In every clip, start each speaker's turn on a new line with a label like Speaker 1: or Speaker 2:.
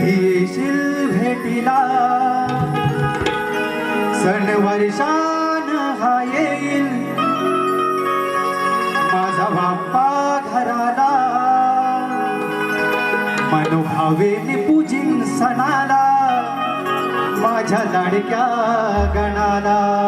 Speaker 1: येशील भेटीला. सण वर्षान हा येईल. माझा बाप्पा घराला. मनोभावेने पूजिन सणाला. माझ्या लाडक्या गणाला.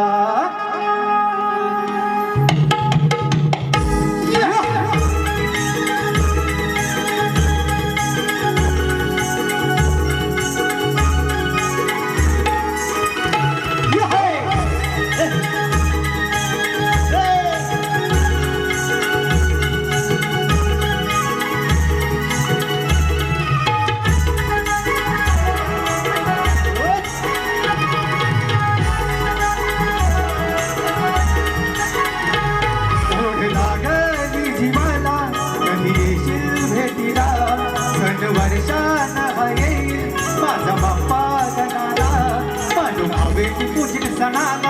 Speaker 1: येईल